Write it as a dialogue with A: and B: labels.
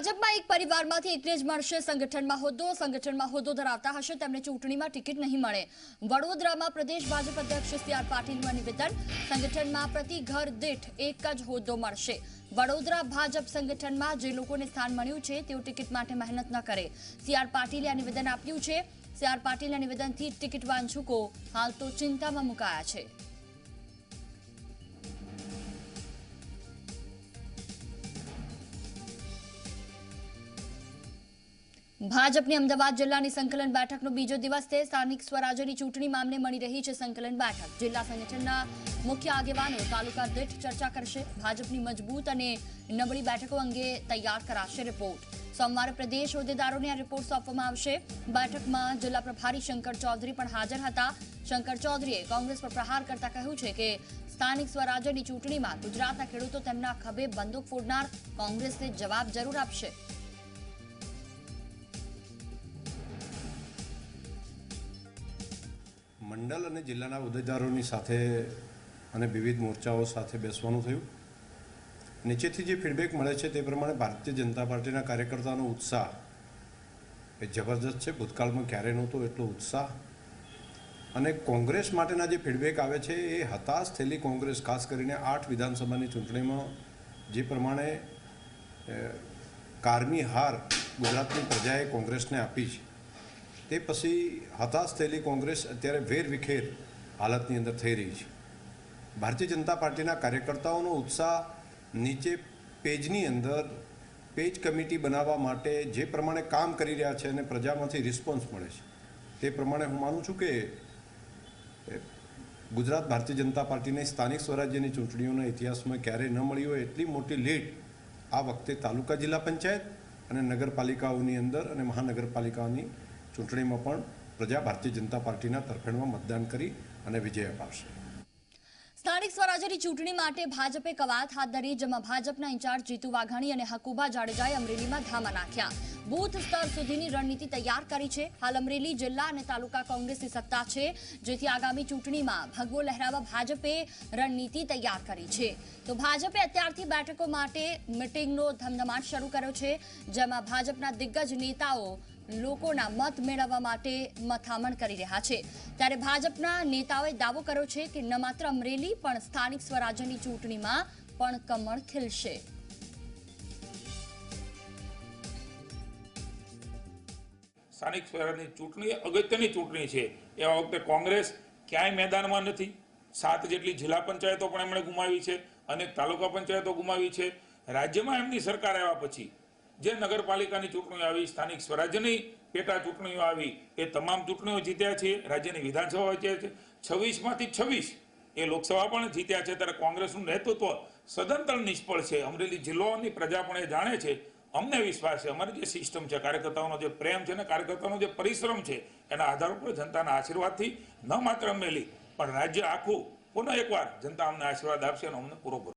A: ભાજપમાં એક પરિવારમાંથી એકને જ મળશે. સંગઠનમાં હોદ્દો સંગઠનમાં હોદ્દો ધરાવતા હશે. તેમને ચૂંટણીમાં ટિકિટ નહીં મળે. વડોદરામાં પ્રદેશ ભાજપ અધ્યક્ષ સી આર પાટીલનું નિવેદન. સંગઠનમાં પ્રતિ ઘર દીઠ એક જ હોદ્દો મળશે. વડોદરા ભાજપ સંગઠનમાં જે લોકોને સ્થાન મળ્યું છે, તેઓ ટિકિટ માટે મહેનત ન કરે. સી આર પાટીલે આ નિવેદન આપ્યું છે. સી આર પાટીલના નિવેદનથી ટિકિટ વાંચુકો હાલ તો ચિંતામાં મુકાયા છે. ભાજપની અમદાવાદ જિલ્લાની સંકલન બેઠકનો બીજો દિવસ તે સ્થાનિક સ્વરાજ્યની ચૂંટણી મામલે મળી રહી છે સંકલન બેઠક. જિલ્લા સંગઠનના મુખ્ય આગેવાનો તાલુકા દીઠ ચર્ચા કરશે. ભાજપની મજબૂત અને નબળી બેઠકો અંગે તૈયાર કરાશે રિપોર્ટ. સોમવારે પ્રદેશ હોદ્દેદારોને આ રિપોર્ટ સોંપવામાં આવશે. બેઠકમાં જિલ્લા પ્રભારી શંકર ચૌધરી પણ હાજર હતા. શંકર ચૌધરીએ કોંગ્રેસ પર પ્રહાર કરતા કહ્યું છે કે, સ્થાનિક સ્વરાજ્યની ચૂંટણીમાં ગુજરાતના ખેડૂતો તેમના ખભે બંદૂક ફોડનાર કોંગ્રેસને જવાબ જરૂર આપશે.
B: મંડળ અને જિલ્લાના હોદ્દેદારોની સાથે અને વિવિધ મોરચાઓ સાથે બેસવાનું થયું. નીચેથી જે ફીડબેક મળે છે તે પ્રમાણે ભારતીય જનતા પાર્ટીના કાર્યકર્તાનો ઉત્સાહ એ જબરજસ્ત છે. ભૂતકાળમાં ક્યારેય નહોતો એટલો ઉત્સાહ. અને કોંગ્રેસ માટેના જે ફીડબેક આવે છે એ હતાશ થયેલી કોંગ્રેસ, ખાસ કરીને આઠ વિધાનસભાની ચૂંટણીમાં જે પ્રમાણે કારમી હાર ગુજરાતની પ્રજાએ કોંગ્રેસને આપી છે. તે પછી હતાશ થયેલી કોંગ્રેસ અત્યારે વેર વિખેર હાલતની અંદર થઈ રહી છે. ભારતીય જનતા પાર્ટીના કાર્યકર્તાઓનો ઉત્સાહ નીચે પેજની અંદર પેજ કમિટી બનાવવા માટે જે પ્રમાણે કામ કરી રહ્યા છે અને પ્રજામાંથી રિસ્પોન્સ મળે છે. તે પ્રમાણે હું માનું છું કે ગુજરાત ભારતીય જનતા પાર્ટીની સ્થાનિક સ્વરાજ્યની ચૂંટણીઓના ઇતિહાસમાં ક્યારેય ન મળી હોય એટલી મોટી લીડ આ વખતે તાલુકા જિલ્લા પંચાયત અને નગરપાલિકાઓની અંદર અને મહાનગરપાલિકાઓની ચૂંટણીમાં પણ પ્રજા ભારતીય જનતા પાર્ટીના તરફેણમાં મતદાન કરી અને વિજય અપાવશે.
A: સ્થાનિક સ્વરાજ્યની ચૂંટણી માટે ભાજપે કવાયત હાથ ધરી, જેમાં ભાજપના ઇન્ચાર્જ જીતુ વાઘાણી અને હકુબા જાડેજાએ અમરેલીમાં ધામા નાખ્યા. બૂથ સ્તર સુધીની રણનીતિ તૈયાર કરી છે. હાલ અમરેલી જિલ્લા અને તાલુકા કોંગ્રેસની સત્તા છે, જેથી આગામી ચૂંટણીમાં ભગવો લહેરાવા ભાજપે રણનીતિ તૈયાર કરી છે. તો ભાજપે અત્યારથી બેઠકો માટે મિટિંગનો ધમધમાટ શરૂ કર્યો છે, જેમાં ભાજપના દિગ્ગજ નેતાઓ લોકોના મત મેળવવા માટે મથામણ કરી રહ્યા છે. ત્યારે ભાજપના નેતાઓએ દાવો કર્યો છે કે ન માત્ર અમરેલી, પણ સ્થાનિક સ્વરાજ્યની ચૂંટણીમાં પણ કમળ ખીલશે.
C: સ્થાનિક સ્વરાજની ચૂંટણી અગત્યની ચૂંટણી છે. એવા વખતે કોંગ્રેસ ક્યાંય મેદાનમાં નથી. સાત જેટલી જિલ્લા પંચાયતો પણ એમણે ગુમાવી છે. અનેક તાલુકા પંચાયતો ગુમાવી છે. રાજ્યમાં એમની સરકાર આવ્યા પછી જે નગરપાલિકાની ચૂંટણીઓ આવી, સ્થાનિક સ્વરાજ્યની પેટા ચૂંટણીઓ આવી, એ તમામ ચૂંટણીઓ જીત્યા છે, રાજ્યની વિધાનસભા જીત્યા છે. છવ્વીસમાંથી છવ્વીસ એ લોકસભા પણ જીત્યા છે. ત્યારે કોંગ્રેસનું નેતૃત્વ સદંતર નિષ્ફળ છે. અમરેલી જિલ્લાઓની પ્રજા પણ એ જાણે છે. અમને વિશ્વાસ છે. અમારી જે સિસ્ટમ છે, કાર્યકર્તાઓનો જે પ્રેમ છે ને કાર્યકર્તાઓનો જે પરિશ્રમ છે, એના આધાર ઉપર જનતાના આશીર્વાદથી ન માત્ર અમરેલી, પણ રાજ્ય આખું પુનઃ એકવાર જનતા અમને આશીર્વાદ આપશે અને અમને પૂરો